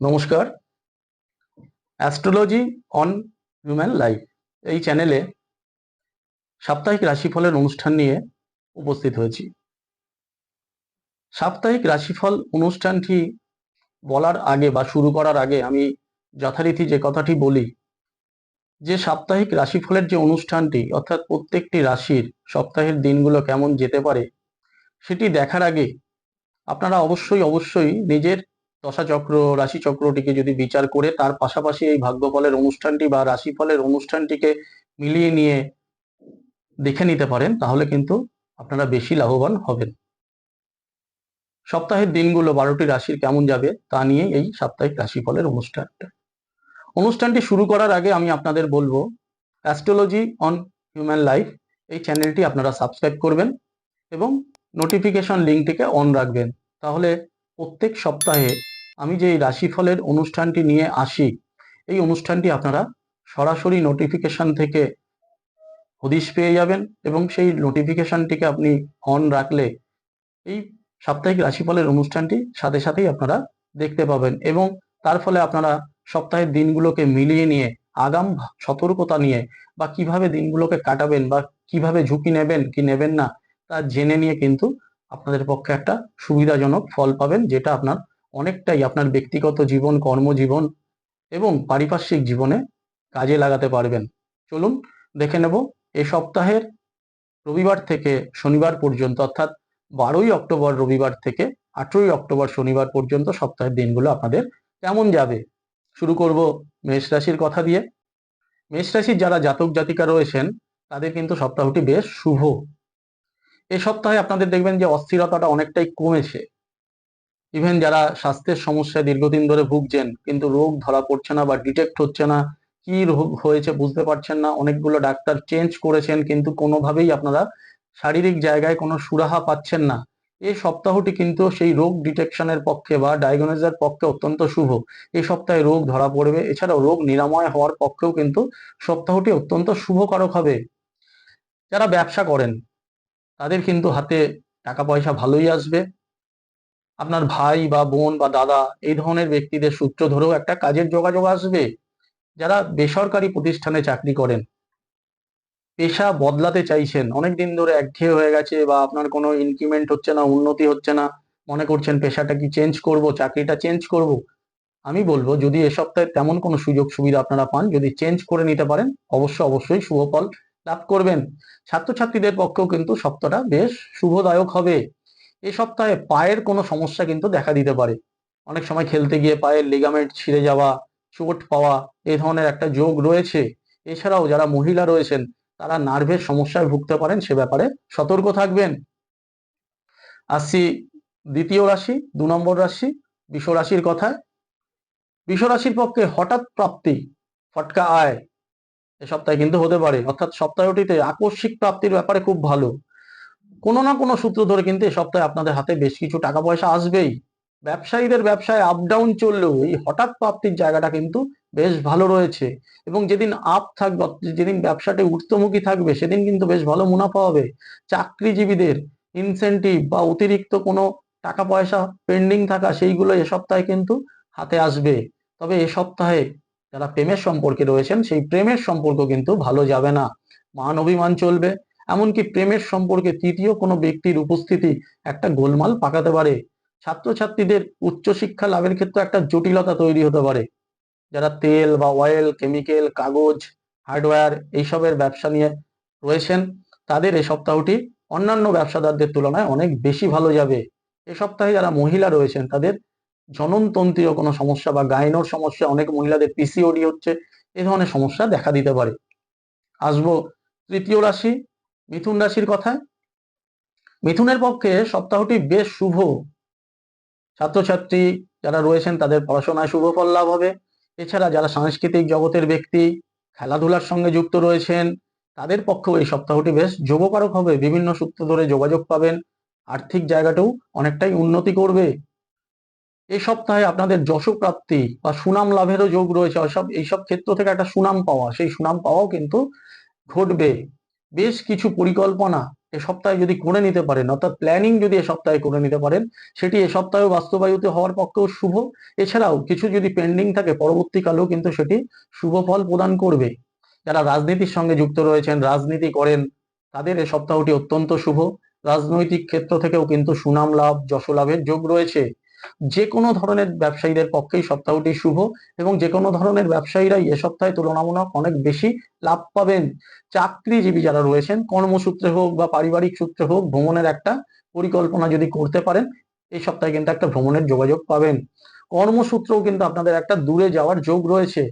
নমস্কার। Astrology on human life এই চ্যানেলে সাপ্তাহিক রাশিফলের অনুষ্ঠান নিয়ে উপস্থিত হয়েছি। সাপ্তাহিক রাশিফল অনুষ্ঠানটি বলার আগে বা শুরু করার আগে আমি যথারীতি যে কথাটি বলি, যে সাপ্তাহিক রাশিফলের যে অনুষ্ঠানটি, অর্থাৎ প্রত্যেকটি রাশির সপ্তাহের দিনগুলো কেমন যেতে পারে, সেটি দেখার আগে আপনারা অবশ্যই অবশ্যই নিজের দশাচক্র রাশিচক্রটিকে যদি বিচার করে, তার পাশাপাশি এই ভাগ্যফলের অনুষ্ঠানটি বা রাশিফলের অনুষ্ঠানটিকে মিলিয়ে নিয়ে দেখে নিতে পারেন, তাহলে কিন্তু আপনারা বেশি লাভবান হবেন। সপ্তাহের দিনগুলো বারোটি রাশির কেমন যাবে, তা নিয়ে এই সাপ্তাহিক রাশিফলের অনুষ্ঠানটা। অনুষ্ঠানটি শুরু করার আগে আমি আপনাদের বলব, অ্যাস্ট্রোলজি অন হিউম্যান লাইফ, এই চ্যানেলটি আপনারা সাবস্ক্রাইব করবেন এবং নোটিফিকেশন লিঙ্কটিকে অন রাখবেন। তাহলে প্রত্যেক সপ্তাহে আমি যে রাশিফলের অনুষ্ঠানটি নিয়ে আসি, এই অনুষ্ঠানটি আপনারা সরাসরি নোটিফিকেশন থেকে হদিশ পেয়ে যাবেন এবং সেই নোটিফিকেশনটিকে আপনি অন রাখলে এই সাপ্তাহিক রাশিফলের অনুষ্ঠানটি সাথে সাথেই আপনারা দেখতে পাবেন এবং তার ফলে আপনারা সপ্তাহের দিনগুলোকে মিলিয়ে নিয়ে, আগাম সতর্কতা নিয়ে বা কীভাবে দিনগুলোকে কাটাবেন বা কীভাবে ঝুঁকি নেবেন কি নেবেন না তা জেনে নিয়ে কিন্তু আপনাদের পক্ষে একটা সুবিধাজনক ফল পাবেন যেটা আপনার অনেকটাই আপনার ব্যক্তিগত জীবন, কর্মজীবন এবং পারিপার্শ্বিক জীবনে কাজে লাগাতে পারবেন। চলুন দেখে নেব, এ সপ্তাহের রবিবার থেকে শনিবার পর্যন্ত, অর্থাৎ বারোই অক্টোবর রবিবার থেকে আঠেরোই অক্টোবর শনিবার পর্যন্ত সপ্তাহের দিনগুলো আপনাদের কেমন যাবে? শুরু করব মেষ রাশির কথা দিয়ে। মেষ রাশির যারা জাতক জাতিকা রয়েছেন তাদের কিন্তু সপ্তাহটি বেশ শুভ। এ সপ্তাহে আপনাদের দেখবেন যে অস্থিরতাটা অনেকটাই কমেছে। ইভেন যারা স্বাস্থ্যের সমস্যায় দীর্ঘদিন ধরে ভুগছেন, কিন্তু রোগ ধরা পড়ছে না বা ডিটেক্ট হচ্ছে না, কি রোগ হয়েছে বুঝতে পারছেন না, অনেকগুলো ডাক্তার চেঞ্জ করেছেন, কিন্তু কোনোভাবেই আপনারা শারীরিক জায়গায় কোনো সুরাহা পাচ্ছেন না। এই সপ্তাহটি কিন্তু সেই রোগ ডিটেকশনের পক্ষে বা ডায়াগনোজের পক্ষে অত্যন্ত শুভ। এই সপ্তাহে রোগ ধরা পড়বে, এছাড়াও রোগ নিরাময় হওয়ার পক্ষেও কিন্তু সপ্তাহটি অত্যন্ত শুভকারক হবে। যারা ব্যবসা করেন, তাদের কিন্তু হাতে টাকা পয়সা ভালোই আসবে। আপনার ভাই বা বোন বা দাদা, এই ধরনের ব্যক্তিদের সূত্র ধরেও একটা কাজের যোগাযোগ আসবে। যারা বেসরকারি প্রতিষ্ঠানে চাকরি করেন। পেশা বদলাতে চাইছেন। অনেক দিন ধরে একঘেয়ে হয়ে গেছে বা আপনার কোনো ইনক্রিমেন্ট হচ্ছে না, উন্নতি হচ্ছে না। মনে করছেন পেশাটা কি চেঞ্জ করব, চাকরিটা চেঞ্জ করব? আমি বলব, যদি এ সপ্তাহে তেমন কোনো সুযোগ সুবিধা আপনারা পান, যদি চেঞ্জ করে নিতে পারেন অবশ্য অবশ্যই শুভ ফল লাভ করবেন। ছাত্রছাত্রীদের পক্ষেও কিন্তু সপ্তাহটা বেশ শুভদায়ক হবে। এই সপ্তাহে পায়ের কোনো সমস্যা কিন্তু দেখা দিতে পারে। অনেক সময় খেলতে গিয়ে পায়ের লিগামেন্ট ছিঁড়ে যাওয়া, চোট পাওয়া এই ধরনের একটা যোগ রয়েছে। এছাড়াও যারা মহিলা রয়েছেন, তারা নার্ভের সমস্যায় ভুগতে পারেন, সে ব্যাপারে সতর্ক থাকবেন। আসছি দ্বিতীয় রাশি, দু নম্বর রাশি, বিষ রাশির কথায়। বিষ রাশির পক্ষে হঠাৎ প্রাপ্তি, ফটকা আয়, এ সপ্তাহে কিন্তু হতে পারে। অর্থাৎ সপ্তাহটিতে আকস্মিক প্রাপ্তির ব্যাপারে খুব ভালো। কোনো না কোনো সূত্র ধরে কিন্তু এ সপ্তাহে আপনাদের হাতে বেশ কিছু টাকা পয়সা আসবেই। ব্যবসায়ীদের ব্যবসায় আপ ডাউন চললেও এই হঠাৎ প্রাপ্তির জায়গাটা কিন্তু বেশ ভালো রয়েছে এবং যেদিন আপ থাকবে যেদিন ব্যবসাটি ঊর্ধ্বমুখী থাকবে, সেদিন কিন্তু বেশ ভালো মুনাফা হবে। চাকরিজীবীদের ইনসেন্টিভ বা অতিরিক্ত কোনো টাকা পয়সা পেন্ডিং থাকা সেইগুলো এ সপ্তাহে কিন্তু হাতে আসবে। তবে এ সপ্তাহে যারা প্রেমের সম্পর্কে রয়েছেন, সেই প্রেমের সম্পর্ক কিন্তু ভালো যাবে না। মান অভিমান চলবে। এমনকি প্রেমের সম্পর্কে তৃতীয় কোনো ব্যক্তির উপস্থিতি একটা গোলমাল পাকাতে পারে। ছাত্রছাত্রীদের উচ্চশিক্ষা লাভের ক্ষেত্রে একটা জটিলতা তৈরি হতে পারে। যারা তেল বা অয়েল কেমিক্যাল কাগজ হার্ডওয়্যার এইসবের ব্যবসা নিয়ে রয়েছেন, তাদের এই সপ্তাহটি অন্যান্য ব্যবসাদারদের তুলনায় অনেক বেশি ভালো যাবে। এ সপ্তাহে যারা মহিলা রয়েছেন, তাদের জননতন্ত্রীয় কোনো সমস্যা বা গাইনোর সমস্যা, অনেক মহিলাদের পিসিওডি হচ্ছে, এ ধরনের সমস্যা দেখা দিতে পারে। আসব তৃতীয় রাশি মিথুন রাশির কথায় মিথুনের পক্ষে সপ্তাহটি বেশ শুভ। ছাত্রছাত্রী যারা রয়েছেন, তাদের পড়াশোনায় শুভ ফল লাভ হবে। এছাড়া যারা সাংস্কৃতিক জগতের ব্যক্তি, খেলাধুলার সঙ্গে যুক্ত রয়েছেন, তাদের পক্ষেও এই সপ্তাহটি বেশ যোগকারক হবে। বিভিন্ন সূত্র ধরে যোগাযোগ পাবেন। আর্থিক জায়গাটাও অনেকটাই উন্নতি করবে। এই সপ্তাহে আপনাদের যশ প্রাপ্তি বা সুনাম লাভেরও যোগ রয়েছে। এইসব ক্ষেত্র থেকে একটা সুনাম পাওয়া। সেই সুনাম পাওয়াও কিন্তু ঘটবে। বেশ কিছু পরিকল্পনা এ সপ্তাহে যদি করে নিতে পারেন, অর্থাৎ প্ল্যানিং যদি এ সপ্তাহে করে নিতে পারেন, সেটি এ সপ্তাহে বাস্তবায়িত হওয়ার পক্ষেও শুভ। এছাড়াও কিছু যদি পেন্ডিং থাকে, পরবর্তীকালেও কিন্তু সেটি শুভ ফল প্রদান করবে। যারা রাজনীতির সঙ্গে যুক্ত রয়েছেন, রাজনীতি করেন, তাদের এ সপ্তাহটি অত্যন্ত শুভ। রাজনৈতিক ক্ষেত্র থেকেও কিন্তু সুনাম লাভ যশ লাভের যোগ রয়েছে। যে কোনো ধরনের ব্যবসায়ীদের পক্ষেই সপ্তাহটি শুভ এবং যে কোনো ধরনের ব্যবসায়ীরাই এ সপ্তাহে তুলনামূলক অনেক বেশি লাভ পাবেন। চাকরিজীবী যারা রয়েছেন, কর্মসূত্রে হোক বা পারিবারিক সূত্রে হোক, ভ্রমণের একটা পরিকল্পনা যদি করতে পারেন, এই সপ্তাহে কিন্তু একটা ভ্রমণের যোগাযোগ পাবেন। কর্মসূত্রেও কিন্তু আপনাদের একটা দূরে যাওয়ার যোগ রয়েছে।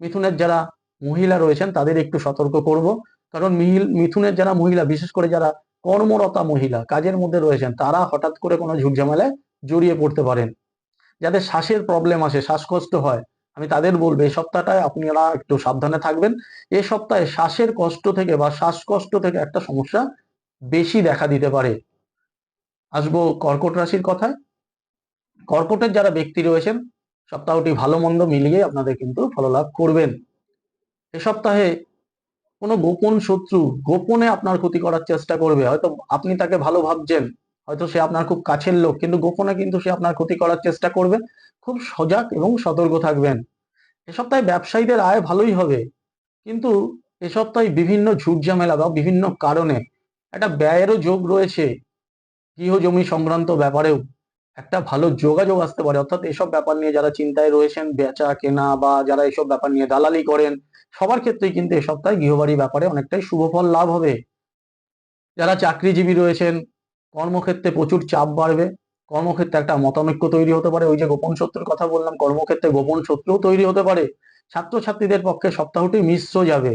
মিথুনের যারা মহিলা রয়েছেন, তাদের একটু সতর্ক করব। কারণ মিথুনের যারা মহিলা, বিশেষ করে যারা কর্মরতা মহিলা, কাজের মধ্যে রয়েছেন, তারা হঠাৎ করে কোনো ঝুটঝামেলায় জড়িয়ে পড়তে পারেন। যাদের শ্বাসের প্রবলেম আসে, শ্বাসকষ্ট হয়, আমি তাদের বলব, এই সপ্তাহটায় আপনারা একটু সাবধানে থাকবেন। এ সপ্তাহে শ্বাসের কষ্ট থেকে বা শ্বাসকষ্ট থেকে একটা সমস্যা বেশি দেখা দিতে পারে। আসব কর্কট রাশির কথায়। কর্কটের যারা ব্যক্তি রয়েছেন, সপ্তাহটি ভালো মন্দ মিলিয়ে আপনাদের কিন্তু ফললাভ করবেন। এ সপ্তাহে কোনো গোপন শত্রু গোপনে আপনার ক্ষতি করার চেষ্টা করবে, হয়তো আপনি তাকে ভালো ভাবছেন। হয়তো সে আপনার খুব কাছের লোক, কিন্তু গোপনে কিন্তু সে আপনার ক্ষতি করার চেষ্টা করবে। খুব সজাগ এবং সতর্ক থাকবেন। এ সপ্তাহে ব্যবসায়ীদের আয় ভালোই হবে, কিন্তু এ সপ্তাহে বিভিন্ন ঝুট ঝামেলা বা বিভিন্ন কারণে একটা ব্যয়েরও যোগ রয়েছে গৃহ জমি সংক্রান্ত ব্যাপারেও। একটা ভালো যোগাযোগ আসতে পারে, অর্থাৎ এসব ব্যাপার নিয়ে যারা চিন্তায় রয়েছেন, বেচা কেনা বা যারা এসব ব্যাপার নিয়ে দালালি করেন, সবার ক্ষেত্রেই কিন্তু এ সপ্তাহে গৃহবাড়ি ব্যাপারে অনেকটাই শুভ ফল লাভ হবে। যারা চাকরিজীবী রয়েছেন কর্মক্ষেত্রে প্রচুর চাপ বাড়বে। কর্মক্ষেত্রে একটা মতানৈক্য তৈরি হতে পারে। ওই যে গোপন শত্রুর কথা বললাম, কর্মক্ষেত্রে গোপন শত্রুও তৈরি হতে পারে। ছাত্রছাত্রীদের পক্ষে সপ্তাহটি মিশ্র যাবে।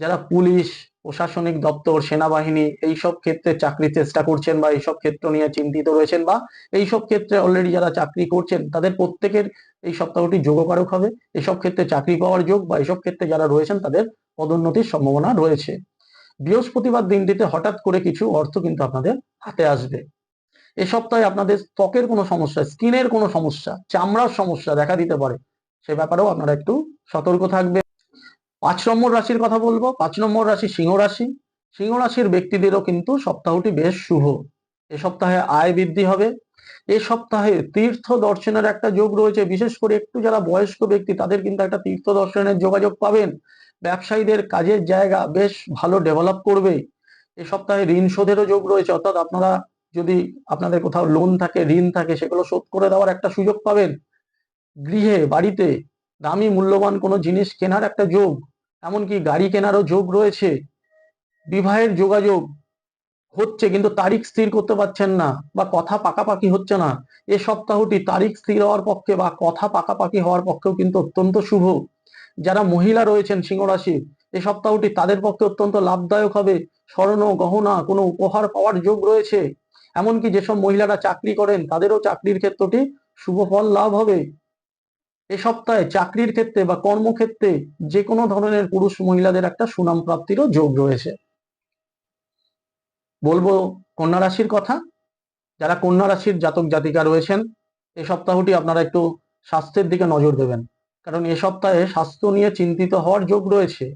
যারা পুলিশ, প্রশাসনিক দপ্তর, সেনাবাহিনী, এইসব ক্ষেত্রে চাকরি চেষ্টা করছেন বা এইসব ক্ষেত্র নিয়ে চিন্তিত রয়েছেন বা এইসব ক্ষেত্রে অলরেডি যারা চাকরি করছেন, তাদের প্রত্যেকের এই সপ্তাহটি যোগকারক হবে। এসব ক্ষেত্রে চাকরি পাওয়ার যোগ বা এসব ক্ষেত্রে যারা রয়েছেন, তাদের পদোন্নতির সম্ভাবনা রয়েছে। বৃহস্পতিবার দিনটিতে হঠাৎ করে কিছু অর্থ কিন্তু আপনাদের হাতে আসবে। এ সপ্তাহে আপনাদের ত্বকের কোনো সমস্যা, স্কিনের কোনো সমস্যা, চামড়ার সমস্যা দেখা দিতে পারে। সে ব্যাপারেও আপনারা একটু সতর্ক থাকবে পাঁচ নম্বর রাশির কথা বলব। পাঁচ নম্বর রাশি সিংহ রাশি। সিংহ রাশির ব্যক্তিদেরও কিন্তু সপ্তাহটি বেশ শুভ। এ সপ্তাহে আয় বৃদ্ধি হবে। এ সপ্তাহে তীর্থ দর্শনের একটা যোগ রয়েছে। বিশেষ করে একটু যারা বয়স্ক ব্যক্তি, তাদের কিন্তু একটা তীর্থ দর্শনের যোগাযোগ পাবেন। ব্যবসায়ীদের কাজের জায়গা বেশ ভালো ডেভেলপ করবে। এ সপ্তাহে ঋণ শোধেরও যোগ রয়েছে, অর্থাৎ আপনারা যদি আপনাদের কোথাও লোন থাকে, ঋণ থাকে, সেগুলো শোধ করে দেওয়ার একটা সুযোগ পাবেন। গৃহে, বাড়িতে দামি মূল্যবান কোনো জিনিস কেনার একটা যোগ, এমনকি গাড়ি কেনারও যোগ রয়েছে। বিবাহের যোগাযোগ হচ্ছে কিন্তু তারিখ স্থির করতে পারছেন না বা কথা পাকাপাকি হচ্ছে না। এ সপ্তাহটি তারিখ স্থির হওয়ার পক্ষে বা কথা পাকাপাকি হওয়ার পক্ষেও কিন্তু অত্যন্ত শুভ। যারা মহিলা রয়েছেন সিংহ রাশি এই সপ্তাহটি তাদের পক্ষে অত্যন্ত লাভদায়ক হবে। স্বর্ণ, গহনা, কোনো উপহার পাওয়ার যোগ রয়েছে। এমনকি যেসব মহিলারা চাকরি করেন, তাদেরও চাকরির ক্ষেত্রটি শুভ ফল লাভ হবে। এ সপ্তাহে চাকরির ক্ষেত্রে বা কর্মক্ষেত্রে যে কোনো ধরনের পুরুষ মহিলাদের একটা সুনাম প্রাপ্তিরও যোগ রয়েছে। বলব কন্যা রাশির কথা। যারা কন্যা রাশির জাতক জাতিকা রয়েছেন, এ সপ্তাহটি আপনারা একটু স্বাস্থ্যের দিকে নজর দেবেন। কারণ এ সপ্তাহে স্বাস্থ্য নিয়ে চিন্তিত হওয়ার যোগ রয়েছে।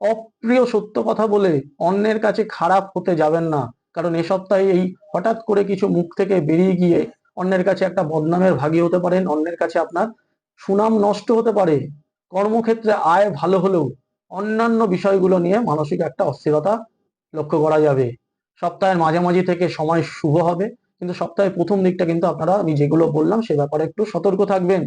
অপ্রিয় সত্য কথা বলে অন্যের কাছে খারাপ হতে যাবেন না, কারণ এ সপ্তাহে এই হঠাৎ করে কিছু মুখ থেকে বেরিয়ে গিয়ে অন্যের কাছে একটা বদনামের ভাগী হতে পারেন, অন্যের কাছে আপনার সুনাম নষ্ট হতে পারে। কর্মক্ষেত্রে আয় ভালো হলেও অন্যান্য বিষয়গুলো নিয়ে মানসিক একটা অস্থিরতা লক্ষ্য করা যাবে। সপ্তাহের মাঝামাঝি থেকে সময় শুভ হবে, কিন্তু সপ্তাহের প্রথম দিকটা কিন্তু আপনারা আমি যেগুলো বললাম সে ব্যাপারে একটু সতর্ক থাকবেন।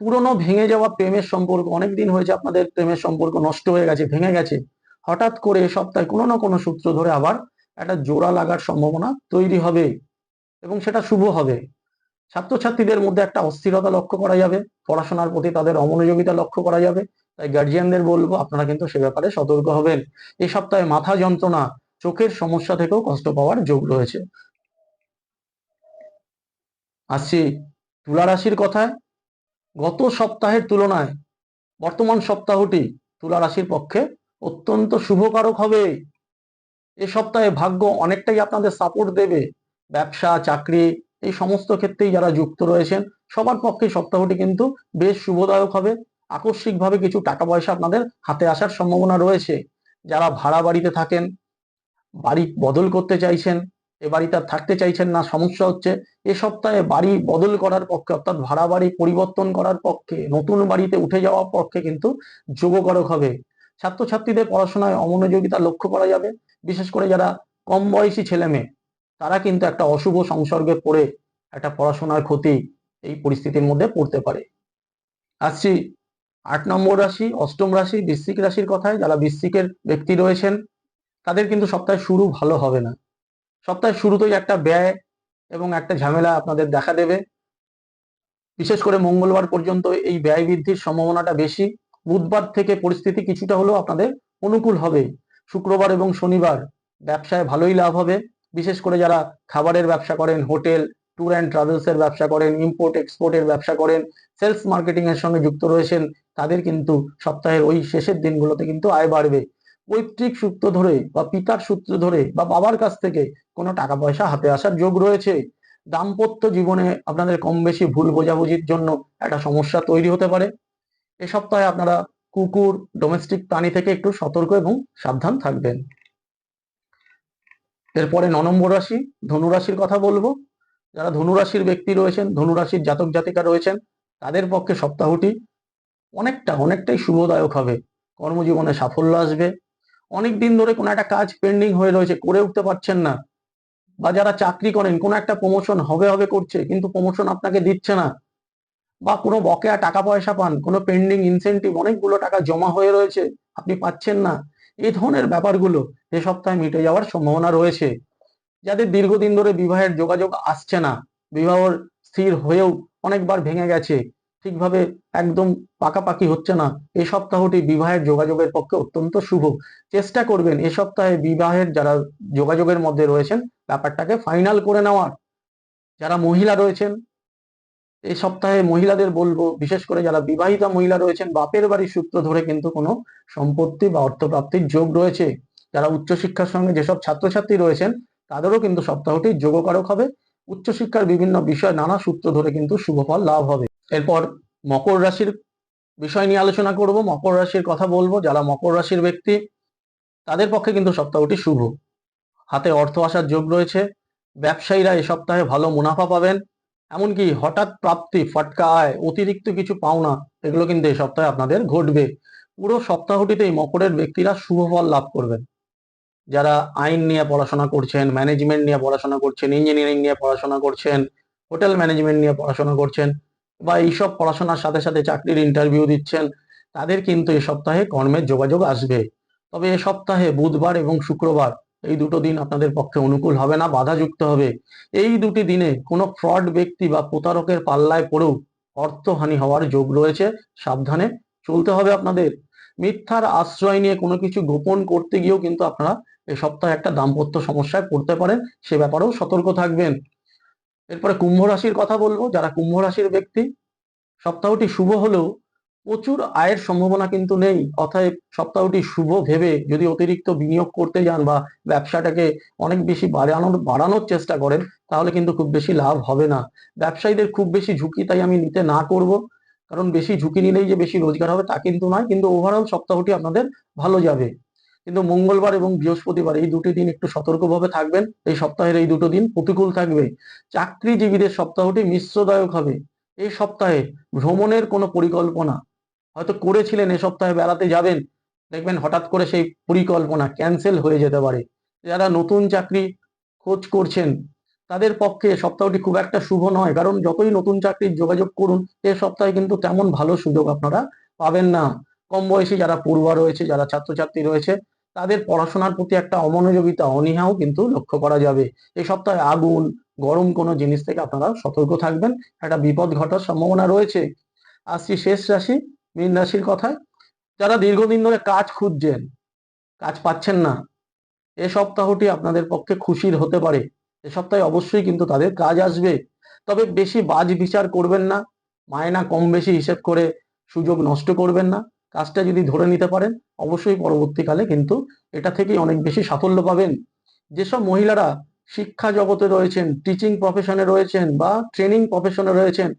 পুরনো ভেঙে যাওয়া প্রেমের সম্পর্ক অনেক দিন হয়েছে আপনাদের প্রেমের সম্পর্ক নষ্ট হয়ে গেছে, ভেঙে গেছে। হঠাৎ করে সপ্তাহে কোনো না কোনো সূত্র ধরে আবার একটা জোড়া লাগার সম্ভাবনা তৈরি হবে এবং সেটা শুভ হবে। ছাত্রছাত্রীদের মধ্যে একটা অস্থিরতা লক্ষ্য করা যাবে, পড়াশোনার প্রতি তাদের অমনোযোগিতা লক্ষ্য করা যাবে। তাই গার্জিয়ানদের বলব, আপনারা কিন্তু সে ব্যাপারে সতর্ক হবেন। এই সপ্তাহে মাথা যন্ত্রণা, চোখের সমস্যা থেকেও কষ্ট পাওয়ার যোগ রয়েছে। আসছি তুলা রাশির কথায়। গত সপ্তাহের তুলনায় বর্তমান সপ্তাহটি তুলা রাশির পক্ষে অত্যন্ত শুভকারক হবে। এ সপ্তাহে ভাগ্য অনেকটাই আপনাদের সাপোর্ট দেবে। ব্যবসা, চাকরি, এই সমস্ত ক্ষেত্রেই যারা যুক্ত রয়েছেন, সবার পক্ষে সপ্তাহটি কিন্তু বেশ শুভদায়ক হবে। আকস্মিকভাবে কিছু টাকা পয়সা আপনাদের হাতে আসার সম্ভাবনা রয়েছে। যারা ভাড়া বাড়িতে থাকেন, বাড়ি বদল করতে চাইছেন এ বাড়িতে আর থাকতে চাইছেন না, সমস্যা হচ্ছে। এ সপ্তাহে বাড়ি বদল করার পক্ষে, অর্থাৎ ভাড়া বাড়ি পরিবর্তন করার পক্ষে, নতুন বাড়িতে উঠে যাওয়ার পক্ষে কিন্তু যোগকারক হবে। ছাত্রছাত্রীদের পড়াশোনায় অমনোযোগিতা লক্ষ্য করা যাবে। বিশেষ করে যারা কম বয়সী ছেলে মেয়ে, তারা কিন্তু একটা অশুভ সংসর্গে পড়ে একটা পড়াশোনার ক্ষতি এই পরিস্থিতির মধ্যে পড়তে পারে। আসছি আট নম্বর রাশি, অষ্টম রাশি, বৃশ্চিক রাশির কথায়। যারা বৃশ্চিকের ব্যক্তি রয়েছেন, তাদের কিন্তু সপ্তাহে শুরু ভালো হবে না। সপ্তাহের শুরুতেই একটা ব্যয় এবং একটা ঝামেলা আপনাদের দেখা দেবে। বিশেষ করে মঙ্গলবার পর্যন্ত এই ব্যয় বৃদ্ধির সম্ভাবনাটা বেশি। বুধবার থেকে পরিস্থিতি কিছুটা হলেও আপনাদের অনুকূল হবে। শুক্রবার এবং শনিবার ব্যবসায় ভালোই লাভ হবে। বিশেষ করে যারা খাবারের ব্যবসা করেন, হোটেল, ট্যুর অ্যান্ড ট্রাভেলস এর ব্যবসা করেন ইম্পোর্ট এক্সপোর্টের ব্যবসা করেন, সেলস মার্কেটিং এর সঙ্গে যুক্ত রয়েছেন, তাদের কিন্তু সপ্তাহের ওই শেষের দিনগুলোতে কিন্তু আয় বাড়বে। পৈতৃক সূত্র ধরে বা পিতার সূত্র ধরে বা বাবার কাছ থেকে কোনো টাকা পয়সা হাতে আসার যোগ রয়েছে। দাম্পত্য জীবনে আপনাদের কম বেশি ভুল বোঝাবুঝির জন্য একটা সমস্যা তৈরি হতে পারে। এ সপ্তাহে আপনারা কুকুর ডোমেস্টিক প্রাণী থেকে একটু সতর্ক এবং সাবধান থাকবেন। এরপরে ন নম্বর রাশি, ধনুরাশির কথা বলব। যারা ধনুরাশির ব্যক্তি রয়েছেন, ধনুরাশির জাতক জাতিকা রয়েছেন, তাদের পক্ষে সপ্তাহটি অনেকটা, অনেকটাই শুভদায়ক হবে। কর্মজীবনে সাফল্য আসবে। অনেক দিন ধরে কোনো একটা কাজ পেন্ডিং হয়ে রয়েছে, করে উঠতে পারছেন না। বা যারা চাকরি করেন, কোনো একটা প্রমোশন হবে হবে করছে, কিন্তু প্রমোশন আপনাকে দিচ্ছে না। বা কোনো বকেয়া টাকা পয়সা পান, কোনো পেন্ডিং ইনসেন্টিভ অনেকগুলো টাকা জমা হয়ে রয়েছে, আপনি পাচ্ছেন না। এই ধরনের ব্যাপারগুলো এ সপ্তাহে মিটে যাওয়ার সম্ভাবনা রয়েছে। যাদের দীর্ঘদিন ধরে বিবাহের যোগাযোগ আসছে না, বিবাহ স্থির হয়েও অনেকবার ভেঙে গেছে ঠিকভাবে একদম পাকাপাকি হচ্ছে না। এই সপ্তাহটি বিবাহের যোগাযোগের পক্ষে অত্যন্ত শুভ। চেষ্টা করবেন এ সপ্তাহে বিবাহের যারা যোগাযোগের মধ্যে রয়েছেন, ব্যাপারটাকে ফাইনাল করে নেওয়ার। যারা মহিলা রয়েছেন এই সপ্তাহে মহিলাদের বলব, বিশেষ করে যারা বিবাহিতা মহিলা রয়েছেন, বাপের বাড়ির সূত্র ধরে কিন্তু কোনো সম্পত্তি বা অর্থপ্রাপ্তির যোগ রয়েছে। যারা উচ্চশিক্ষার সঙ্গে যেসব ছাত্রছাত্রী রয়েছেন, তাদেরও কিন্তু সপ্তাহটি যোগকারক হবে। উচ্চশিক্ষার বিভিন্ন বিষয় নানা সূত্র ধরে কিন্তু শুভফল লাভ হবে। এরপর মকর রাশির বিষয় নিয়ে আলোচনা করব। মকর রাশির কথা বলব। যারা মকর রাশির ব্যক্তি, তাদের পক্ষে কিন্তু সপ্তাহটি শুভ। হাতে অর্থ আসার যোগ রয়েছে। ব্যবসায়ীরা এ সপ্তাহে ভালো মুনাফা পাবেন। এমনকি হঠাৎ প্রাপ্তি, ফটকা আয়, অতিরিক্ত কিছু পাওনা, এগুলো কিন্তু এই সপ্তাহে আপনাদের ঘটবে। পুরো সপ্তাহটিতেই মকরের ব্যক্তিরা শুভ ফল লাভ করবেন। যারা আইন নিয়ে পড়াশোনা করছেন, ম্যানেজমেন্ট নিয়ে পড়াশোনা করছেন, ইঞ্জিনিয়ারিং নিয়ে পড়াশোনা করছেন, হোটেল ম্যানেজমেন্ট নিয়ে পড়াশোনা করছেন বা এইসব পড়াশোনার সাথে সাথে চাকরির ইন্টারভিউ দিচ্ছেন, তাদের কিন্তু এ সপ্তাহে কর্মের যোগাযোগ আসবে। তবে এ সপ্তাহে বুধবার এবং শুক্রবার এই দুটো দিন আপনাদের পক্ষে অনুকূল হবে না, বাধাযুক্ত হবে। এই দুটি দিনে কোনো ফ্রড ব্যক্তি বা প্রতারকের পাল্লায় পড়েও অর্থহানি হওয়ার যোগ রয়েছে। সাবধানে চলতে হবে আপনাদের। মিথ্যার আশ্রয় নিয়ে কোনো কিছু গোপন করতে গিয়েও কিন্তু আপনারা এ সপ্তাহে একটা দাম্পত্য সমস্যায় পড়তে পারেন, সে ব্যাপারেও সতর্ক থাকবেন। এরপরে কুম্ভ রাশির কথা বলব, যারা কুম্ভ রাশির ব্যক্তি, সপ্তাহটি শুভ হলেও প্রচুর আয়ের সম্ভাবনা কিন্তু নেই, অতএব সপ্তাহটি শুভ ভেবে যদি অতিরিক্ত বিনিয়োগ করতে যান বা ব্যবসাটাকে অনেক বেশি বাড়ানোর বাড়ানোর চেষ্টা করেন, তাহলে কিন্তু খুব বেশি লাভ হবে না। ব্যবসায়ীদের খুব বেশি ঝুঁকি তাই আমি নিতে না করব, কারণ বেশি ঝুঁকি নিলেই যে বেশি রোজগার হবে তা কিন্তু নয়, কিন্তু ওভারঅল সপ্তাহটি আপনাদের ভালো যাবে। কিন্তু মঙ্গলবার এবং বৃহস্পতিবার এই দুটি দিন একটু সতর্কভাবে থাকবেন। এই সপ্তাহের এই দুটো দিন প্রতিকূল থাকবে। চাকরিজীবীদের সপ্তাহটি মিশ্রদায়ক হবে। এই সপ্তাহে ভ্রমণের কোনো পরিকল্পনা হয়তো করেছিলেন, এ সপ্তাহে বেড়াতে যাবেন। দেখবেন হঠাৎ করে সেই পরিকল্পনা ক্যান্সেল হয়ে যেতে পারে। যারা নতুন চাকরি খোঁজ করছেন, তাদের পক্ষে সপ্তাহটি খুব একটা শুভ নয়। কারণ যতই নতুন চাকরির যোগাযোগ করুন, এ সপ্তাহে কিন্তু তেমন ভালো সুযোগ আপনারা পাবেন না। কম বয়সী যারা পড়ুয়া রয়েছে, যারা ছাত্রছাত্রী রয়েছে তাদের পড়াশোনার প্রতি একটা অমনোযোগিতা অনীহাও কিন্তু লক্ষ্য করা যাবে। এই সপ্তাহে আগুন, গরম কোনো জিনিস থেকে আপনারা সতর্ক থাকবেন। একটা বিপদ ঘটার সম্ভাবনা রয়েছে। আসছি শেষ রাশি, মীন রাশির কথায়। যারা দীর্ঘদিন ধরে কাজ খুঁজছেন, কাজ পাচ্ছেন না, এ সপ্তাহটি আপনাদের পক্ষে খুশির হতে পারে। এ সপ্তাহে অবশ্যই কিন্তু তাদের কাজ আসবে। তবে বেশি বাজ বিচার করবেন না। মায়না কম বেশি হিসেব করে সুযোগ নষ্ট করবেন না। কাজটা যদি ধরে নিতে পারেন, অবশ্যই পরবর্তীকালে কিন্তু এটা থেকেই অনেক বেশি সাফল্য পাবেন। যেসব মহিলারা শিক্ষা জগতে রয়েছেন টিচিং প্রফেশনে রয়েছেন বা ট্রেনিং প্রফেশনে রয়েছেন,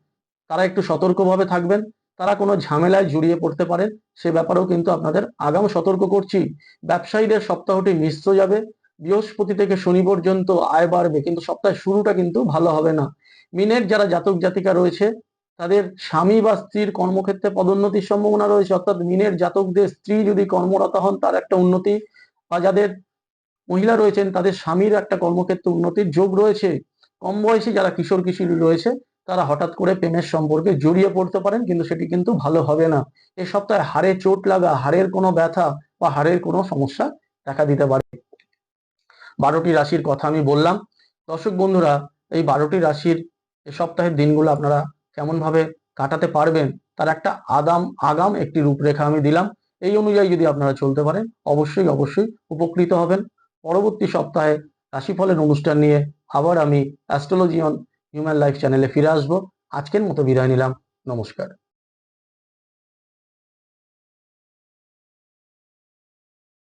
তারা একটু সতর্কভাবে থাকবেন। তারা কোনো ঝামেলায় জড়িয়ে পড়তে পারেন, সে ব্যাপারেও কিন্তু আপনাদের আগাম সতর্ক করছি। ব্যবসায়ীদের সপ্তাহটি মিশ্র যাবে। বৃহস্পতি থেকে শনি পর্যন্ত আয় বাড়বে, কিন্তু সপ্তাহের শুরুটা কিন্তু ভালো হবে না। মিনের যারা জাতক জাতিকা রয়েছে তাদের স্বামী বা স্ত্রীর কর্মক্ষেত্রে পদোন্নতির সম্ভাবনা রয়েছে। অর্থাৎ মিনের জাতকদের স্ত্রী যদি কর্মরত হন, তার একটা উন্নতি বা যাদের মহিলা রয়েছেন, তাদের স্বামীর একটা কর্মক্ষেত্রে উন্নতির যোগ রয়েছে। কম বয়সী যারা কিশোর কিশোরী রয়েছে, তারা হঠাৎ করে প্রেমের সম্পর্কে জড়িয়ে পড়তে পারেন, কিন্তু সেটি কিন্তু ভালো হবে না। এ সপ্তাহে হাড়ে চোট লাগা, হাড়ের কোনো ব্যথা বা হাড়ের কোনো সমস্যা দেখা দিতে পারে। বারোটি রাশির কথা আমি বললাম। দর্শক বন্ধুরা, এই বারোটি রাশির এ সপ্তাহের দিনগুলো আপনারা কেমন ভাবে কাটাতে পারবেন, তার একটা আদাম, আগাম একটি রূপরেখা আমি দিলাম। এই অনুযায়ী যদি আপনারা চলতে পারেন, অবশ্যই অবশ্যই উপকৃত হবেন। পরবর্তী সপ্তাহে রাশিফলের অনুষ্ঠান নিয়ে আবার আমি অ্যাস্ট্রোলজি অন হিউম্যান লাইফ চ্যানেলে ফিরে আসব। আজকের মতো বিদায় নিলাম। নমস্কার।